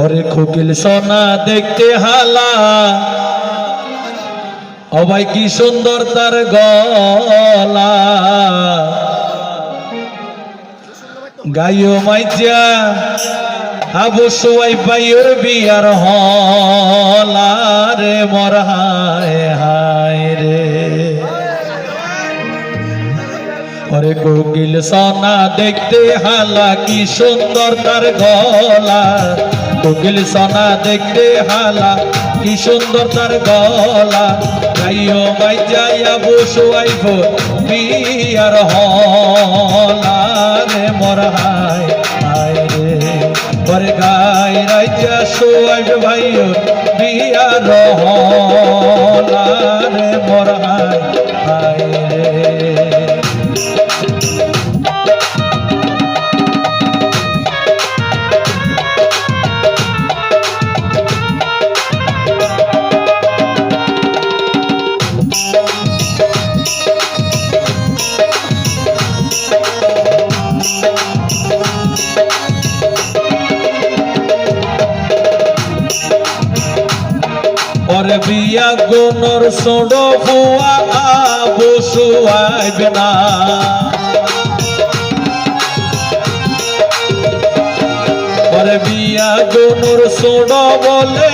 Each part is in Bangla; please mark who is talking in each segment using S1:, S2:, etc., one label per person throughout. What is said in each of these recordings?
S1: ওরে কোকিল সোনা দেখতে হালা। অবাই কি সুন্দর তার গলা। গাইও মাইজা, আবু সুয়াই পাইওর বিয়ার হলা রে মর হায় হায় রে। ওরে কোকিল সোনা দেখতে হালা, কি সুন্দর তার গলা। কোকিল সোনা দেখতে হালা, কি সুন্দর তার গলা। গাইও মাই যাইয়া বসু আইব বিয়ার হলা রে মর হাই হায় রে। ওরে গাই রাইজা সোয়াইব ভাইও বিয়ার হলা রে মর হায়। বিয়া গুনর সোড ফুয়া বসু আইবে না। ওরে বিয়া গুনর সোড বলে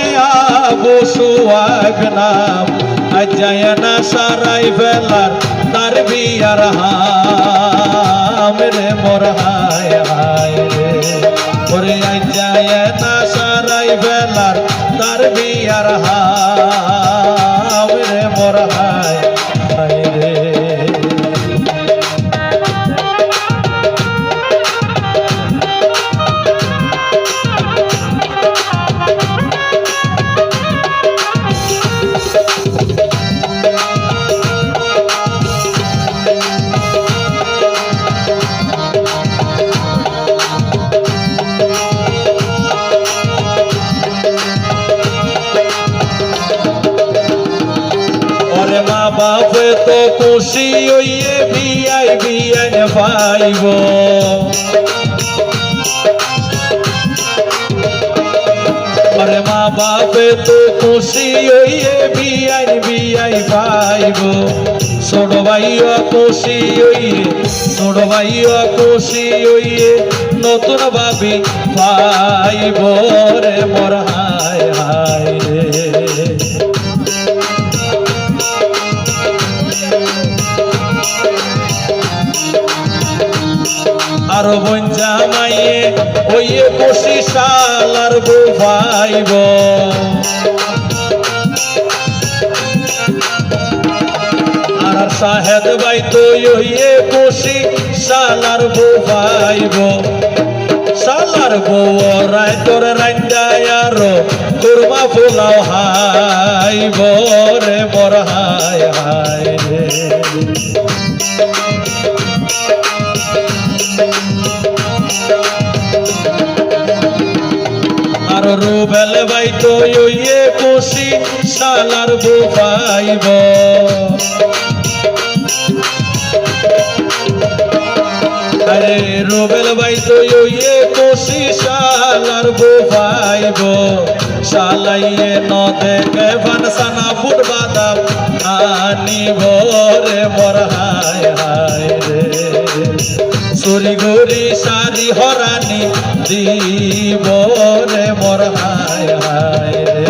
S1: বসু আইবে না। আজ যায় না সারাই ফেলার তার বিয়ার হাম রে মোর হায় হায় রে। আজ যায় না সারাই ফেলার তার বিয়ার হাম হায় মা বাপে তো খুশি হইয়ে বিয়াই বিয়াই পাইব ওরে মা বাপে তো খুশি হইয়ে বিয়াই বিয়াই পাইব ছোট ভাইয়া খুশি হইয়ে ছোট ভাইয়া খুশি হইয়ে নতুন ভাবি পাইব রে মোর হায় হায় রে। আর বঞ্জা মাইয়ে ওইয়ে বসি শালার বউ পাইব আর সাহেদ ভাই তো ওইয়ে বসি শালার বউ পাইব শালার বউ রায় তোর রাঞ্জায় আর কুরমা ফুলাও হাইব রে মর হায় হায় রে। আর রুবেল ভাই তো ইয়ে খুশি, শালার বউ পাইব। আরে রুবেল ভাই তো ইয়ে খুশি, শালার বউ পাইব। শালাইয়ে ন দেখে ফানসানা বুট বাদাম আনিব রে, মর হায় হায় রে। চুরি গরি সারি হরানি রে মোর হায় রে।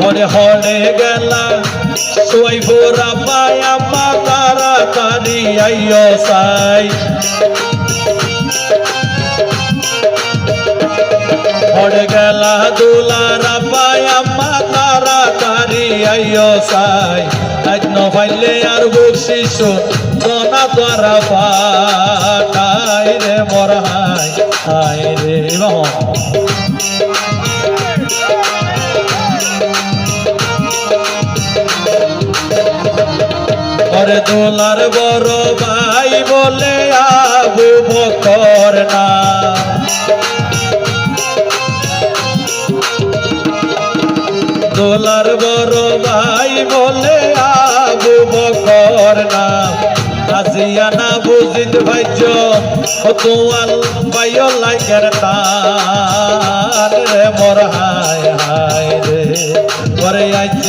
S1: মনে হলে গেলা সোয়াই ফোরা পায়া মা আইয় সাই। হড়ে গেলা দুলারা পায়া মা তারা আইয় সাই। আজ ন পাইলে আর বকশিস দনা দ্বারা পাঠাই রে মর হাই হাই রে ওরে দোলার বড় ভাই বলে আবু বকর না। দোলার বড় ভাই বলে আবু বকর না। বুঝিত ভাইজ তোমার বাইও লাইকের টান রে, মোর হায় হায় রে। পরে আজ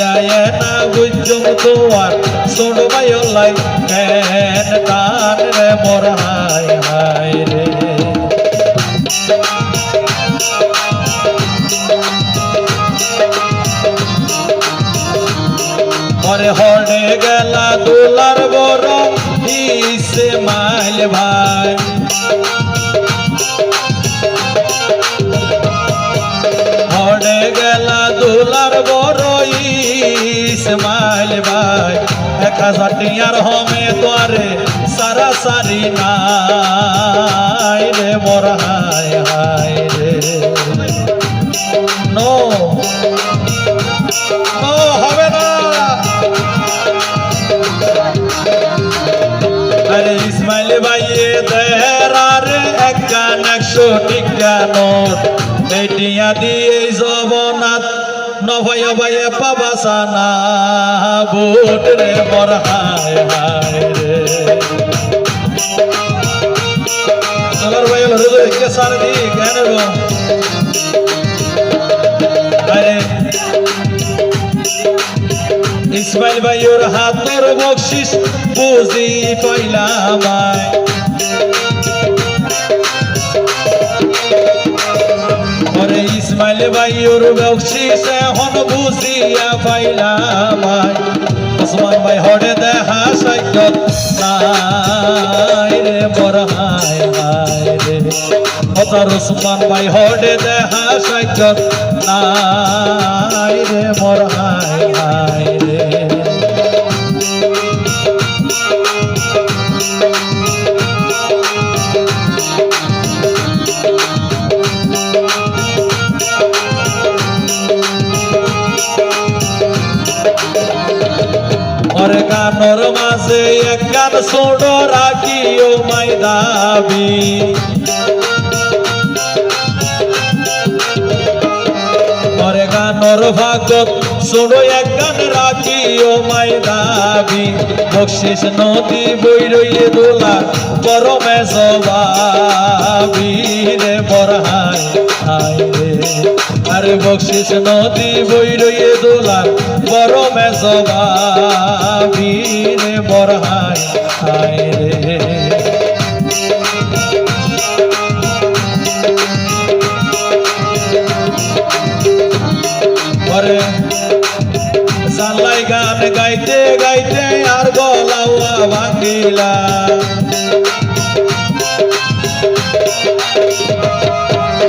S1: না বুঝুম তোমার শোন বাইও লাইকের টান রে মোর হায় হায় রে? পরে হরে গেলা দুলার বড় সারা নাই রে মোর, হায় হায় রে। নো নো, হবে না। আরে ইসমাইল ভাইয়ে দেহরার এক গান একশো টিকা নোট। এটিয়া দিয়ে জবনাথ নভয় ভয়ে পাবাসানা। বুট রে মর, হায় হায় রে। হলো রে কে সার দি কেন আরে ইসমাইল ভাইয়ের হাতর বকশিস, বুঝি পাইলাম আয়। ওরে ইসমাইল ভাইয়ের বকশিস, এখন বুঝিয়া পাইলাম আয়। ওসমান ভাই হরে দেখা সাক্ষত নাই রে মোর হায় হায় রে। হতার ওসমান ভাই হরে দেখা সাক্ষত নাই রে মোর হায় হায় রে। গানর মাঝে এক গান ছোড় রাখিও মাই দাবি ওরে গানর ভাগত ছোড়ো এক গান রাখিও মাই দাবি বকশিস নদী বই রইয়ে দোলা, পরমে জবাবি রে হায় হায় রে। আরে বকশিস নদী বই রইয়ে দোলা পরমে জবাবি রে বর হায় হায় রে। পরে গান গাইতে গাইতে আর গলাওয়া ভাঙ্গিলা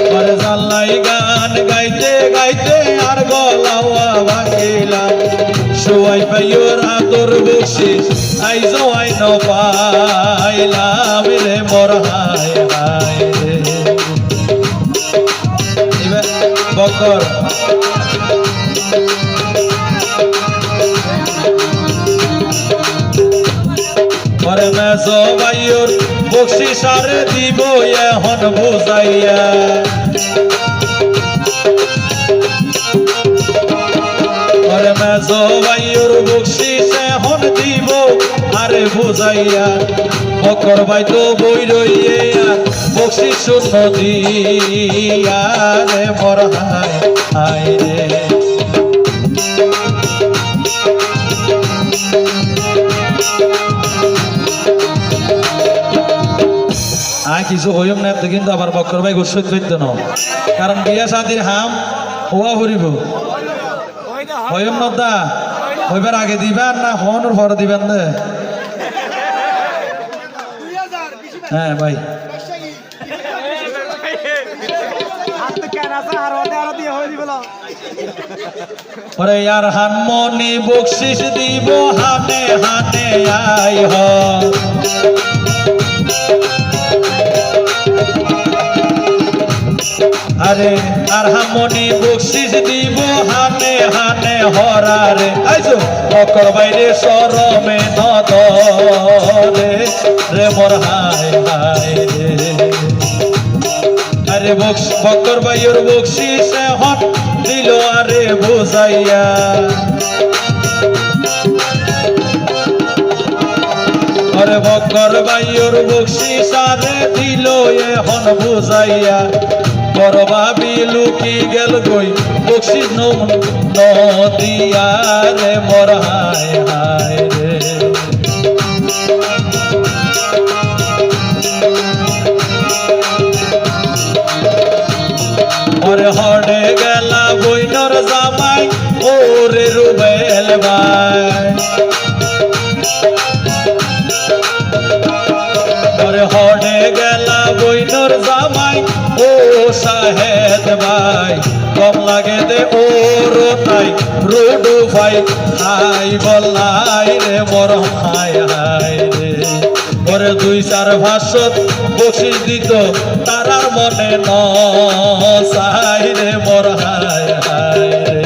S1: পরে জানলাই গান গাইতে গাইতে আর গলাওয়া ভাঙিলাম সবাই পাইওর আতর বসে আই জোয়াই ন পাইলাম রে মোর হায় হায় বকর ভাইয়র বক্সি সারে দিব এখন বুঝাইয়া। মেস বক্সি এখন দিব, আরে বুঝাইয়া। বকর ভাই তো বই রইয়া বক্সি শূন্য দিয়া রে মর হায় হায় রে। কিছু হইম না তো কিন্তু আবার বক্কর ভাই গোসল করতে ন কারণ বিয়া শাদির হাম হওয়া হরিব। হইম না দা? হইবার আগে দিবেন না হওয়ানোর পরে দিবেন দে। হ্যাঁ ভাই। ওরে বকশিস দিব হাতে হাতে আই হ। আরে, আর হামনি বকশিস দিব হানে হানে হরারে। আইছো অকর বাইরে সরমে নদরে। রে মোর হায় হায় আরে বক্স বকর ভাইয়ের বকশিস এখন দিল আরে বুঝাইয়া। বকর ভাইয়ের বকশিস আরে দিল এখন বুঝাইয়া। বড় ভাবি লুকি গেল গই। বকশিস নদিয়া রে মর হায় হায় রে। ওরে হড়ে গেলা বইনর জামাই, ওরে রুবেল ভাই। লাগে দে ওর তাই। রুডু ভাই হাই বলাই রে মর হাই হাই রে। ওরে দুই চার ভাষত বসি দিত, তারার মনে নাই রে, মর হাই হাই রে।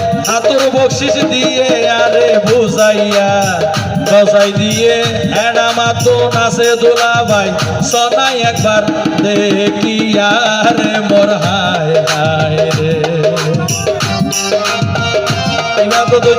S1: হাতুর বকশিস দিয়ে, আরে বুঝাইয়া বসাই দিয়ে। এডা মাতো নাচে দোলা ভাই সনাই একবার দেখিয়া রে মোর হায় হায় রে। এবার তো